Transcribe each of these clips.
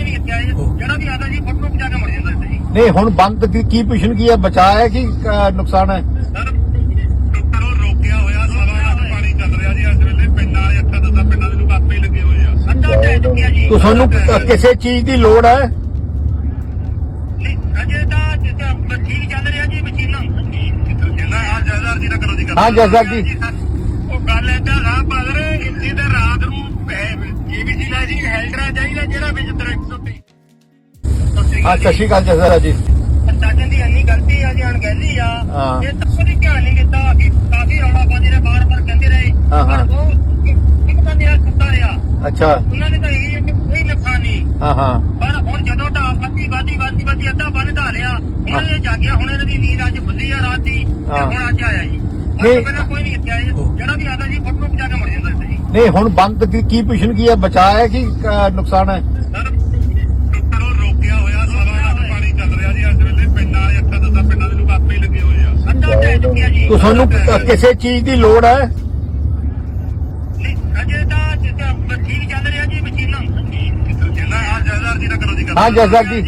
ਕੋਈ ਨਹੀਂ ਇੱਥੇ ਆਇਆ ਜੀ। ਜਿਹੜਾ ਵੀ ਆਦਾ ਜੀ ਫੋਟੋ ਖਿਚਾ ਕੇ ਮਰ ਜਾਂਦਾ ਇੱਥੇ ਜੀ। ਨਹੀਂ ਹੁਣ ਬੰਦ ਕੀ ਕੀ ਪੋਜੀਸ਼ਨ ਕੀ ਹੈ? ਬਚਾਅ ਹੈ ਕਿ ਅ, ਨੁਕਸਾਨ ਹੈ? ਸਰ ਡਾਕਟਰ ਉਹ ਰੋਕਿਆ ਹੋਇਆ ਸਵਾ ਲੱਖ ਪਾਣੀ ਚੱਲ ਰਿਹਾ ਜੀ ਇਸ ਵੇਲੇ ਪਿੰਡਾਂ ਵਾਲੇ ਅੱਖਾਂ ਦਸਾਂ ਪਿੰਡਾਂ ਦੇ ਲੋਕ ਆਪੇ ਹੀ ਲੱਗੇ ਹੋਏ ਆ। ਅੱਧਾ ਟੈ ਚੁੱਕਿਆ ਜੀ। ਤੋ ਤੁਹਾਨੂੰ ਕ- ਕਿਸੇ ਚੀਜ਼ ਦੀ ਲੋੜ ਹੈ? ਨਹੀਂ ਅਜੇ ਤਾਂ ਜਿੱਦਾਂ ਠੀਕ ਚੱਲ ਰਿਹਾ ਜੀ ਮਸ਼ੀਨਾਂ। ਕਹਿੰਦਾ ਆ ਜਜ਼ਰ ਜੀ ਨਾ ਕਰੋ ਜੀ ਗੱਲ। ਹਾਂ, ਜਜ਼ਰ ਜੀ। ਉਹ ਗੱਲ ਏਦਾਂ ਰਾਹ ਪਾਦਰ ਇੱਥੇ ਤੇ ਰਾਤ ਨੂੰ ਜੀਬੀਸੀ ਲੈ ਜੀ ਹੈਲਡਰਾ ਚਾਹੀਦਾ ਜਿਹੜਾ ਵਿੱਚ ਦਰਖਤ ਉੱਤੇ ਹਾਂ ਸਤਿ ਸ਼੍ਰੀ ਅਕਾਲ ਜਸਰਾ ਜੀ। ਪ੍ਰਸ਼ਾਸਨ ਦੀ ਇੰਨੀ ਗਲਤੀ ਆ ਜੀ ਅਣਗਹਿਲੀ ਆ। ਇਹ ਤਾਂ ਕੋਈ ਧਿਆਨ ਨਹੀਂ ਦਿੱਤਾ ਕਿ ਕਾਫੀ ਰੌਲਾ ਪਾਉਂਦੇ ਰਹੇ ਬਾਰ-ਬਾਰ ਕਹਿੰਦੇ ਰਹੇ। ਹਾਂ, ਹਾਂ। ਪਰ ਉਹ ਇੱਕ- ਬੰਦੇ ਆ ਸੁੱਤਾ ਰਿਹਾ। ਅੱਛਾ। ਉਹਨਾਂ ਨੇ ਤਾਂ ਇਹ ਕੋਈ ਨੁਕਸਾਨ। ਨਹੀਂ ਹਾਂ ਹਾਂ। ਪਰ ਹੁਣ ਜਦੋਂ ਢਾਹ ਵੱਧੀ ਵੱਧੀ ਵੱਧੀ ਵੱਧੀ ਅੱਧਾ ਬੰਨ ਢਾ ਲਿਆ ਹੁਣ ਇਹ ਜਾਗਿਆ ਹੁਣ ਇਹਨਾਂ ਦੀ ਨੀਂਦ ਅੱਜ ਖੁੱਲੀ ਆ ਰਾਤ ਦੀ। ਤੇ। ਹੁਣ ਅੱਜ ਆਇਆ ਜੀ। ਨਹੀਂ। ਕੋਈ ਨਹੀਂ ਇੱਥੇ ਆਇਆ ਜੀ। ਜਿਹੜਾ ਵੀ ਆਦਾ ਜੀ ਫੋਟੋ ਖਿਚਾ ਕੇ ਮਰ ਜਾਂਦਾ ਇੱਥੇ ਜੀ ਨਹੀਂ ਹੁਣ ਬੰਦ ਕੀ ਕੀ ਪੋਜੀਸ਼ਨ ਕੀ ਹੈ ਬਚਾਅ ਹੈ ਕਿ ਅ, ਨੁਕਸਾਨ ਹੈ? ਸਰ ਡਾਕਟਰ ਉਹ ਰੋਕਿਆ ਹੋਇਆ ਸਵਾ ਲੱਖ ਪਾਣੀ ਚੱਲ ਰਿਹਾ ਜੀ ਇਸ ਵੇਲੇ ਪਿੰਡਾਂ ਵਾਲੇ ਅੱਖਾਂ ਦਸਾਂ ਪਿੰਡਾਂ ਦੇ ਲੋਕ ਆਪੇ ਹੀ ਲੱਗੇ ਹੋਏ ਆ। ਅੱਧਾ ਟੈ ਚੁੱਕਿਆ ਜੀ। ਤੋ ਤੁਹਾਨੂੰ ਕ- ਕਿਸੇ ਚੀਜ਼ ਦੀ ਲੋੜ ਹੈ? ਨਹੀਂ ਅਜੇ ਤਾਂ ਜਿੱਦਾਂ ਠੀਕ ਚੱਲ ਰਿਹਾ ਜੀ ਮਸ਼ੀਨਾਂ। ਕਹਿੰਦਾ ਆ ਜਜ਼ਰ ਜੀ ਨਾ ਕਰੋ ਜੀ ਗੱਲ। ਹਾਂ, ਜਜ਼ਰ ਜੀ।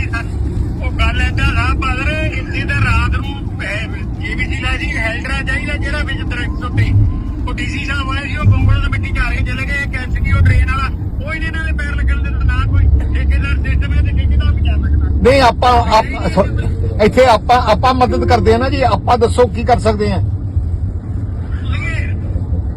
ਉਹ ਗੱਲ ਏਦਾਂ ਰਾਹ ਪਾਦਰ ਇੱਥੇ ਤੇ ਰਾਤ ਨੂੰ ਜੀਬੀਸੀ ਲੈ ਜੀ ਹੈਲਡਰਾ ਚਾਹੀਦਾ ਜਿਹੜਾ ਵਿੱਚ ਦਰਖਤ ਉੱਤੇ ਉਹ ਡੀਸੀ ਸਾਹਿਬ ਆਏ ਸੀ ਉਹ ਬੰਬਲ ਦੇ ਮਿੱਟੀ ਝਾੜ ਕੇ ਚਲੇ ਗਏ ਕੈਂਸ ਕੀ ਉਹ ਟ੍ਰੇਨ ਵਾਲਾ ਕੋਈ ਨਹੀਂ ਇਹਨਾਂ ਦੇ ਪੈਰ ਲੱਗਣ ਦਿੰਦਾ ਨਾ ਕੋਈ ਠੇਕੇਦਾਰ ਸਿਸਟਮ ਇਹਦੇ ਠੇਕੇਦਾਰ ਵੀ ਜਾ ਸਕਦਾ। ਨਹੀਂ ਆਪਾਂ ਆਪ- ਇੱਥੇ ਆਪਾਂ ਆਪਾਂ ਮਦਦ ਕਰਦੇ ਆ ਨਾ ਜੀ ਆਪਾਂ ਦੱਸੋ ਕੀ ਕਰ ਸਕਦੇ ਆ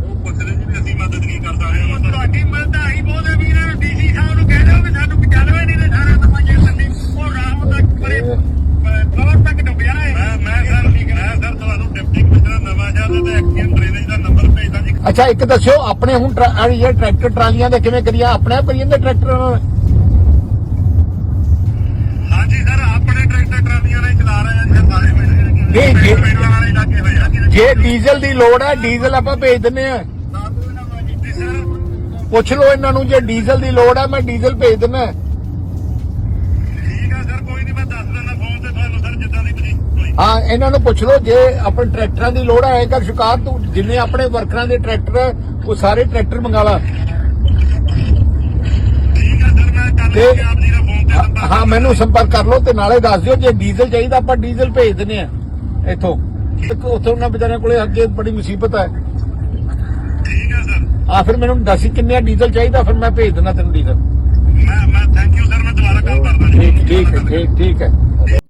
ਉਹ ਪੁੱਛਦੇ ਜੀ ਅਸੀਂ ਮਦਦ ਹਾਂ ਤੁਹਾਡੀ ਮਦਦ ਆਈ ਬਹੁਤ ਹੈ ਵੀਰ ਡੀਸੀ ਸਾਹਿਬ ਨੂੰ ਕਹਿ ਦਿਓ ਵੀ ਸਾਨੂੰ ਪਹੁੰਚਾ ਦੇਵੇ ਨਹੀਂ ਤੇ ਸਾਰਾ ਸਮਾਂ ਸੰਦੀ ਉਹ ਰਾਮ ਤੱਕ ਪਰੇ ਫਲੋਰ ਤੱਕ ਡੁੱਬਿਆ ਹੈ ਮੈਂ ਮੈਂ ਸਰ ਮੈਂ ਸਰ ਤੁਹਾਨੂੰ ਡਿਪਟੀ ਕਮਿਸ਼ਨਰ ਨਵਾਂ ਸ਼ਹਿਰ ਦੇ ਤੇ ਐਕਸੀਅਨ ਡਰੇਨੇਜ ਦਾ ਨੰਬਰ ਭੇਜਦਾ ਜੀ ਅੱਛਾ ਇੱਕ ਦੱਸਿਓ ਆਪਣੇ ਹੁਣ ਜਿਹੜੇ ਟਰੈਕਟਰ ਟਰਾਲੀਆਂ ਦੇ ਕਿਵੇਂ ਕਰੀਆਂ? ਆਪਣੇ ਆਪ ਕਰੀਆਂ ਦੇ ਟਰੈਕਟਰਾਂ? ਨਾਲ ਹਾਂਜੀ ਸਰ ਆਪਣੇ ਟਰੈਕਟਰ ਟਰਾਲੀਆਂ ਨੇ ਚਲਾ ਰਹੇ ਆ ਜੀ ਸਾਰੇ ਨਹੀਂ, ਜੇ- ਡੀਜ਼ਲ ਦੀ ਲੋੜ ਹੈ ਡੀਜ਼ਲ ਆਪਾਂ ਭੇਜ ਦਿੰਨੇ ਆ ਪੁੱਛ ਲਓ ਇਹਨਾਂ ਨੂੰ ਜੇ ਡੀਜ਼ਲ ਦੀ ਲੋੜ ਹੈ ਮੈਂ ਡੀਜ਼ਲ ਭੇਜ ਦਿੰਨਾ ਠੀਕ ਆ ਸਰ ਕੋਈ ਨਹੀਂ ਮੈਂ ਦੱਸ ਦਿੰਦਾ ਫੋਨ ਤੇ ਤੁਹਾਨੂੰ ਸਰ ਜਿੱਦਾਂ ਦੀ ਤੁਸੀਂ ਕੋਈ ਹਾਂ ਇਹਨਾਂ ਨੂੰ ਪੁੱਛ ਲਓ ਜੇ ਆਪਣੇ ਟਰੈਕਟਰਾਂ ਦੀ ਲੋੜ ਹੈ ਕਰ ਸ਼ਿਕਾਰ ਤੂੰ ਜਿੰਨੇ ਆਪਣੇ ਵਰਕਰਾਂ ਦੇ ਟਰੈਕਟਰ ਉਹ ਸਾਰੇ ਟਰੈਕਟਰ ਮੰਗਾ ਲਾ। ਤੇ- ਹਾਂ ਮੈਨੂੰ ਸੰਪਰਕ ਕਰ ਲਓ ਤੇ ਨਾਲੇ ਦੱਸ ਦਿਓ ਜੇ ਡੀਜ਼ਲ ਚਾਹੀਦਾ ਆਪਾਂ ਡੀਜ਼ਲ ਭੇਜ ਦਿੰਨੇ ਆ ਇੱਥੋਂ। ਉੱਥੋਂ ਉਹਨਾਂ ਵਿਚਾਰਿਆਂ ਕੋਲੇ ਅੱਗੇ ਬੜੀ ਮੁਸੀਬਤ ਹੈ ਠੀਕ ਆ ਸਰ। ਆ ਫਿਰ ਮੈਨੂੰ ਦੱਸੀ ਕਿੰਨੇ ਡੀਜ਼ਲ ਚਾਹੀਦਾ ਫਿਰ ਮੈਂ ਭੇਜ ਦਿੰਦਾ ਤੈਨੂੰ ਡੀਜ਼ਲ। ਮੈਂ ਮੈਂ ਥੈਂਕ ਯੂ ਸਰ ਮੈਂ ਦੁਬਾਰਾ ਕਾਲ ਕਰਦਾ। ਠੀਕ ਠੀਕ ਠੀਕ ਠੀਕ ਹੈ।